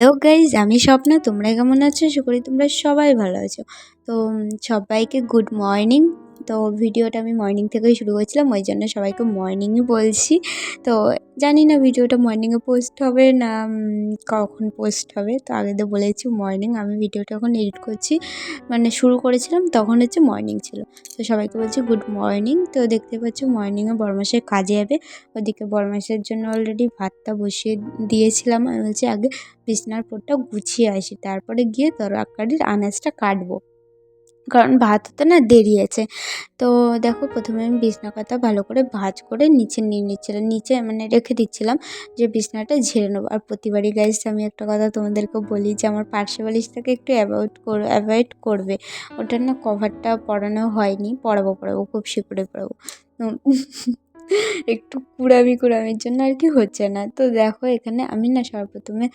Hello guys আমি স্বপ্না, তোমরা কেমন আছো? আশা করি তোমরা সবাই ভালো আছো। তো সবাইকে গুড মর্নিং তো ভিডিওটা আমি মর্নিং থেকেই শুরু করেছিলাম, ওই জন্য সবাইকে মর্নিংই বলছি। তো জানি না ভিডিওটা মর্নিংয়ে পোস্ট হবে না কখন পোস্ট হবে। তো আগে তো বলেছি মর্নিং আমি ভিডিওটা এখন এডিট করছি। মানে শুরু করেছিলাম, তখন হচ্ছে মর্নিং ছিল। তো সবাইকে বলছি গুড মর্নিং তো দেখতে পাচ্ছ মর্নিংয়ে বড়মাসের কাজে যাবে। ওদিকে বড়মাসের জন্য অলরেডি ভাতটা বসিয়ে দিয়েছিলাম। আমি বলছি আগে বিছনার পরটা গুছিয়ে আসি, তারপরে গিয়ে তরকারির আনাজটা কাটবো। কারণ ভাত হতে না দেরি আছে। তো দেখো প্রথমে আমি বিছনা কথা ভালো করে ভাজ করে নিচে নিয়ে নিচ্ছিলাম। নিচে মানে রেখে দিচ্ছিলাম যে বিছনাটা ঝেড়ে নেব। আর প্রতিবারই গাইজ আমি একটা কথা তোমাদেরকে বলি যে আমার পার্শ্ব বালিশটাকে একটু অ্যাভয়েড কর অ্যাভয়েড করবে। ওটার না কভারটা পরানো হয়নি। পড়াবো পড়াবো খুব পরাবো। উম, একটু কুড়ামি কুড়ামির জন্য আর কি হচ্ছে না। তো দেখো এখানে আমি না সর্বপ্রথমে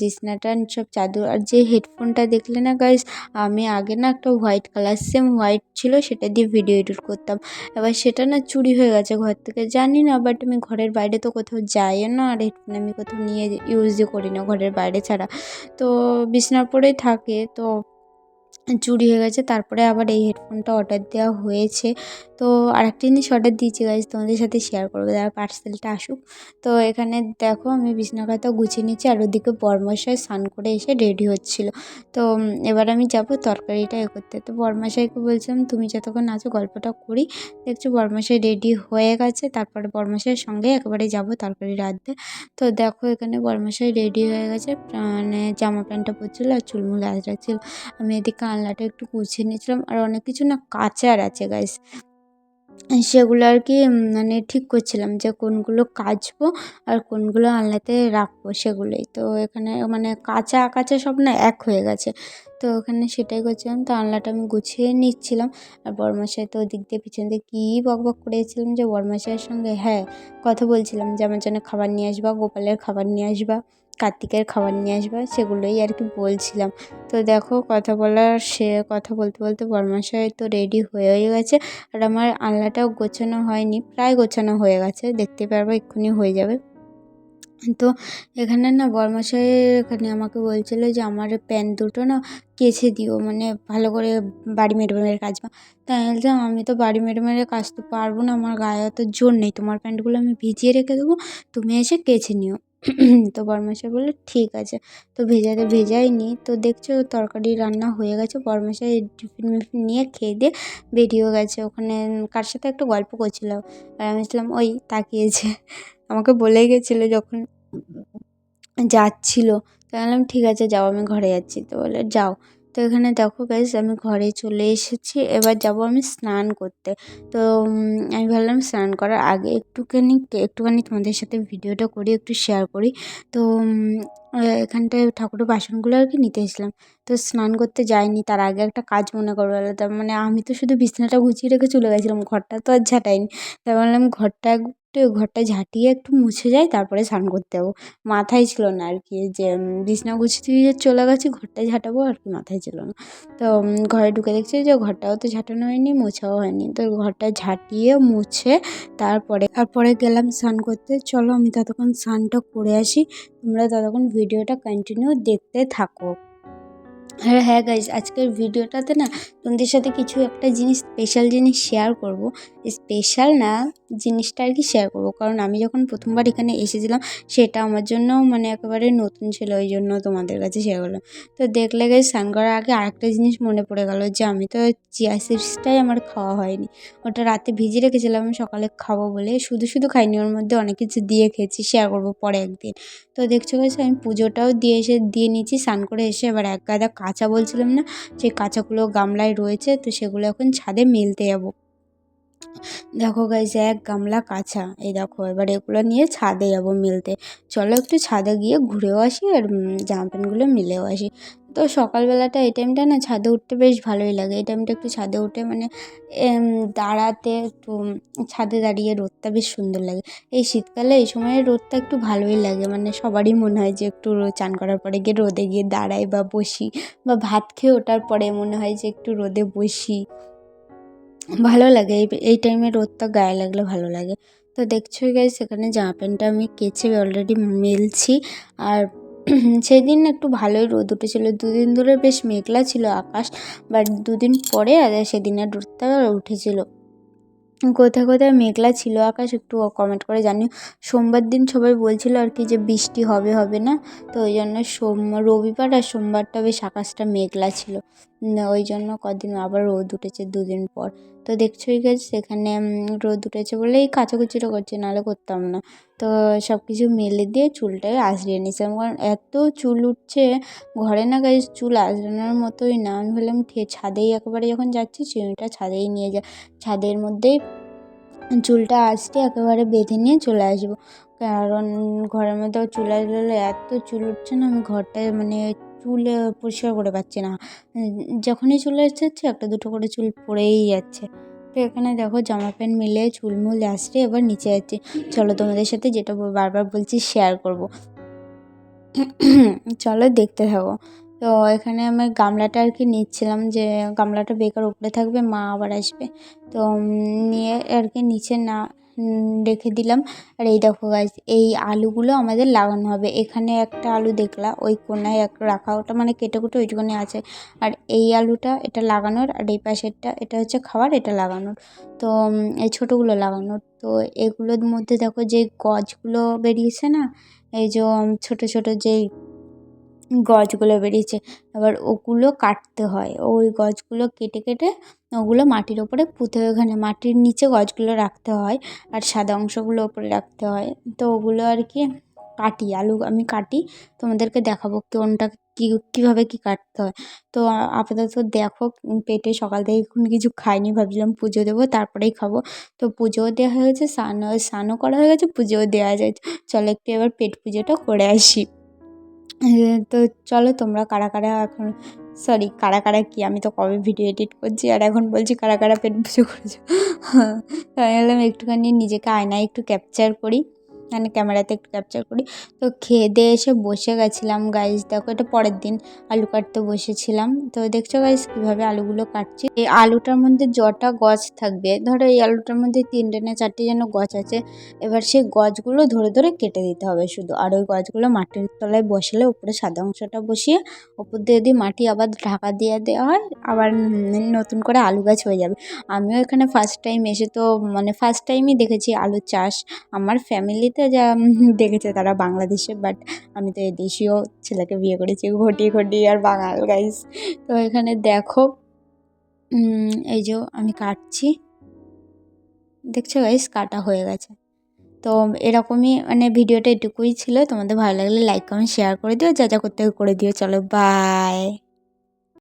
বিছনাটা সব চাদর আর যে হেডফোনটা দেখলে না গাইজ আমি আগে না একটা হোয়াইট কালার সেম হোয়াইট ছিল, সেটা দিয়ে ভিডিও এডিট করতাম। এবার সেটা না চুরি হয়ে গেছে ঘর থেকে। জানি না বাট আমি ঘরের বাইরে তো কোথাও যাইও না, আর হেডফোন আমি কোথাও নিয়ে ইউজই করি না ঘরের বাইরে ছাড়া। তো বিছনার পরেই থাকে, তো চুরি হয়ে গেছে, তারপরে আবার এই হেডফোনটা অর্ডার দেওয়া হয়েছে। তো আরেকটা জিনিস অর্ডার দিয়েছি গাইজ তোমাদের সাথে শেয়ার করব, যারা পার্সেলটা আসুক। তো এখানে দেখো আমি বিছনা খাতা গুছিয়ে নিচ্ছি আর ওদিকে বরমশাই স্নান করে এসে রেডি হচ্ছিল। তো এবার আমি যাব তরকারিটা এ করতে তো বরমশাইকে বলছিলাম, তুমি যতক্ষণ আছো গল্পটা করি। দেখছ বরমশাই রেডি হয়ে গেছে, তারপরে বরমশাইয়ের সঙ্গে একেবারে যাব তরকারি রাঁধতে তো দেখো এখানে বরমশাই রেডি হয়ে গেছে মানে জামা প্যান্টটা পরছিল আর চুলমুল আজ রাখছিল আমি এদিকে আলনাটা একটু গুছিয়ে নিয়েছিলাম। আর অনেক কিছু না কাচার আছে গাইস সেগুলো আর কি মানে ঠিক করছিলাম যে কোনগুলো কাচবো আর কোনগুলো আলনাতে রাখব সেগুলোই। তো এখানে মানে কাঁচা কাঁচা সব না এক হয়ে গেছে। তো ওখানে সেটাই করছিলাম। তো আলনাটা আমি গুছিয়ে নিচ্ছিলাম। আর বড়মশাই তো ওদিক দিয়ে পিছন দিয়ে কী বক বক করেছিলাম যে বড়মশাইয়ের সঙ্গে হ্যাঁ কথা বলছিলাম যে আমার জন্য খাবার নিয়ে আসবা, গোপালের খাবার নিয়ে আসবা। কার্তিকের খাবার নিয়ে আসবে, সেগুলোই আর কি বলছিলাম। তো দেখো, কথা বলার সে, কথা বলতে বলতে বড়মশাই তো রেডি হয়েই গেছে। আর আমার আলনাটাও গোছানো হয়নি, প্রায় গোছানো হয়ে গেছে, দেখতে পারব, এক্ষুনি হয়ে যাবে। তো এখানে না বরমশাই এখানে আমাকে বলছিলো যে, আমার প্যান্ট দুটো না কেচে দিও মানে ভালো করে বাড়ি মেরে কাজ বা তাই বলছিলাম, আমি তো বাড়ি মেরে কাজ তো পারব না, আমার গায়ে অত জোর নেই, তোমার প্যান্টগুলো আমি ভিজিয়ে রেখে দেবো, তুমি এসে কেচে নিও। তো বড়মশাই বলল, ঠিক আছে। তো ভেজাতে ভেজাই নি তো দেখছ তরকারি রান্না হয়ে গেছে। বড়মশাই টিফিন মিফিন নিয়ে খেয়ে দিয়ে বেরিয়েও গেছে। ওখানে কার সাথে একটু গল্প করছিলাম। আর আমি ছিলাম ওই তাকিয়েছে। আমাকে বলে গেছিল যখন যাচ্ছিল। তো বললাম, ঠিক আছে, যাও, আমি ঘরে যাচ্ছি। তো বলে যাও। তো এখানে দেখো গাইস আমি ঘরে চলে এসেছি। এবার যাব আমি স্নান করতে। তো আমি ভাবলাম স্নান করার আগে একটুখানি একটুখানি তোমাদের সাথে ভিডিওটা করি, একটু শেয়ার করি। তো এখানটায় ঠাকুরের বাসনগুলো আর কি নিতে এসেছিলাম। তো স্নান করতে যাইনি, তার আগে একটা কাজ মনে করব তার মানে আমি তো শুধু বিছানাটা গুছিয়ে রেখে চলে গেছিলাম, ঘরটা তো আর ঝাঁটাইনি। তাই ভাবলাম ঘরটা একটু ঘরটা ঝাঁটিয়ে একটু মুছে যাই, তারপরে স্নান করতে যাব। মাথায় ছিল না আর কি, যে বিছনা গুছিয়ে চলে গেছি, ঘরটা ঝাঁটাবো আর কি মাথায় ছিল না। তো ঘরে ঢুকে দেখছি যে ঘরটাও তো ঝাঁটানো হয়নি, মোছাও হয়নি। তো ঘরটা ঝাঁটিয়ে মুছে তারপরে তারপরে গেলাম স্নান করতে। চলো আমি ততক্ষণ স্নানটা করে আসি, তোমরা ততক্ষণ ভিডিওটা কন্টিনিউ দেখতে থাকো। আর হ্যাঁ গাইজ আজকের ভিডিওটাতে না তোমাদের সাথে কিছু একটা জিনিস স্পেশাল জিনিস শেয়ার করব। স্পেশাল না, জিনিসটা আর কি শেয়ার করব। কারণ আমি যখন প্রথমবার এখানে এসেছিলাম, সেটা আমার জন্য মানে একেবারে নতুন ছিল, ওই জন্য তোমাদের কাছে শেয়ার করলাম। তো দেখলে গেছে স্নান করার আগে আরেকটা জিনিস মনে পড়ে গেল, যে আমি তো চিয়া সিডসটাই আমার খাওয়া হয়নি। ওটা রাতে ভিজিয়ে রেখেছিলাম সকালে খাব বলে। শুধু শুধু খাইনি, ওর মধ্যে অনেক কিছু দিয়ে খেয়েছি শেয়ার করব পরে একদিন। তো দেখছ গেছে আমি পুজোটাও দিয়ে এসে, দিয়ে নিয়েছি, স্নান করে এসে এবার এক গাদা কাঁচা বলছিলাম না, সেই কাঁচাগুলো গামলায় রয়েছে, তো সেগুলো এখন ছাদে মেলতে যাব। দেখো গাইজ এক গামলা কাঁচা, এই দেখো, এবার এগুলো নিয়ে ছাদে যাব মেলতে। চলো একটু ছাদে গিয়ে ঘুরেও আসি আর জামা প্যান্টগুলো মিলেও আসি। তো সকালবেলাটা এই টাইমটা না ছাদে উঠতে বেশ ভালোই লাগে। এই টাইমটা একটু ছাদে উঠে মানে দাঁড়াতে একটু, ছাদে দাঁড়িয়ে রোদটা বেশ সুন্দর লাগে। এই শীতকালে এই সময় রোদটা একটু ভালোই লাগে। মানে সবারই মনে হয় যে একটু চান করার পরে গিয়ে রোদে গিয়ে দাঁড়াই বা বসি বা ভাত খেয়ে ওঠার পরে মনে হয় যে একটু রোদে বসি। ভালো লাগে। এই এই টাইমে রোদটা গায়ে লাগলে ভালো লাগে। তো দেখছোই গাইস এখানে জামা প্যান্টটা আমি কেচে অলরেডি মেলছি। আর সেদিন একটু ভালোই রোদ উঠেছিল। দুদিন ধরে বেশ মেঘলা ছিল আকাশ বাট দুদিন পরে সেদিন আর রোদটা উঠেছিল। কোথায় কোথায় মেঘলা ছিল আকাশ একটু কমেন্ট করে জানি সোমবার দিন সবাই বলছিল আর কি যে বৃষ্টি হবে হবে না। তো ওই জন্য সোম, রবিবার আর সোমবারটা বেশ আকাশটা মেঘলা ছিল। ওই জন্য কদিন আবার রোদ উঠেছে দুদিন পর। তো দেখছোই গাছ, সেখানে রোদ উঠেছে বলে এই কাচাকুচিটা করছে, নাহলে করতাম না। তো সব কিছু মেলে দিয়ে চুলটাকে আঁচড়িয়ে নিয়েছিলাম কারণ এত চুল উঠছে, ঘরে না গাছ চুল আঁচড়ানোর মতোই না। আমি বললাম ভাবলাম ছাদেই একেবারে যখন যাচ্ছি চিরুনিটা ছাদেই নিয়ে যা। ছাদের মধ্যেই চুলটা আঁচড়ে একেবারে বেঁধে নিয়ে চলে আসব। কারণ ঘরের মধ্যে চুল আসলে এত চুল উঠছে না, আমি ঘরটায় মানে চুল পরিষ্কার করে পাচ্ছি না। যখনই চুল আঁচড়াচ্ছি একটা দুটো করে চুল পড়েই যাচ্ছে। তো এখানে দেখো জামা প্যান্ট মিলে চুলমুল আসছে, এবার নিচে যাচ্ছি। চলো তোমাদের সাথে যেটা বারবার বলছি শেয়ার করব। চলো দেখতে থাকো। তো এখানে আমি গামলাটা আর কি নিচ্ছিলাম যে, গামলাটা বেকার উপরে থাকবে, মা আবার আসবে। তো নিয়ে আর কি নিচে না রেখে দিলাম। আর এই দেখো গাছ এই আলুগুলো আমাদের লাগানো হবে। এখানে একটা আলু দেখলা ওই কোনায় এক রাখা, ওটা মানে কেটে কুটে ওইটুকুনি আছে। আর এই আলুটা এটা লাগানোর, আর এই পাশেরটা, এটা হচ্ছে খাওয়ার, এটা লাগানোর। তো এই ছোটোগুলো লাগানোর। তো এগুলোর মধ্যে দেখো যে গছগুলো বেরিয়েছে না, এই যে ছোটো ছোটো যেই গছগুলো বেরিয়েছে। এবার ওগুলো কাটতে হয়। ওই গছগুলো কেটে কেটে ওগুলো মাটির ওপরে পুঁতে ওখানে মাটির নিচে গছগুলো রাখতে হয় আর সাদা অংশগুলো ওপরে রাখতে হয়। তো ওগুলো আর কি কাটি, আলু আমি কাটি। তোমাদেরকে দেখাবো কোনটা কী, কীভাবে কী কাটতে হয়। তো আপাতত দেখো, পেটে সকাল থেকে এখন কিছু খাইনি। ভাবছিলাম পুজো দেবো, তারপরেই খাব। তো পুজোও দেওয়া হয়ে গেছে স্নানও স্নানও করা হয়ে গেছে, পুজোও দেওয়া যায়। চলো একটু এবার পেট পুজোটা করে আসি। তো চলো তোমরা কারা কারা এখন সরি কারা কারা কি? আমি তো কবে ভিডিও এডিট করছি আর এখন বলছি কারা কারা পেট পুজো করেছ? তাই বললাম একটুখানি নিজেকে আয়নায় একটু ক্যাপচার করি। মানে ক্যামেরাতে একটু ক্যাপচার করি। তো খেয়ে দিয়ে এসে বসে গেছিলাম গাইজ দেখো এটা পরের দিন আলু কাটতে বসেছিলাম। তো দেখছ গাইজ কীভাবে আলুগুলো কাটছি? এই আলুটার মধ্যে জটা গছ থাকবে, ধরো এই আলুটার মধ্যে তিনটে না চারটে যেন গছ আছে, এবার সেই গছগুলো ধরে ধরে কেটে দিতে হবে শুধু। আর ওই গছগুলো মাটির তলায় বসালে উপরে সাদা অংশটা বসিয়ে, ওপর দিয়ে যদি মাটি আবার ঢাকা দিয়ে দেওয়া হয়, আবার নতুন করে আলু গাছ হয়ে যাবে। আমিও এখানে ফার্স্ট টাইম এসে তো মানে ফার্স্ট টাইমই দেখেছি আলু চাষ। আমার ফ্যামিলিতে যা দেখেছে তারা বাংলাদেশে বাট আমি তো এই দেশীয় ছেলেকে বিয়ে করেছি ঘটি ঘটি আর বাঙাল গাইস তো এখানে দেখো এই যে আমি কাটছি। দেখছ গাইস কাটা হয়ে গেছে। তো এরকমই মানে ভিডিওটা এটুকুই ছিল। তোমাদের ভালো লাগলে লাইক কমেন্ট শেয়ার করে দিও। যা যা করতে করে দিও। চলো বাই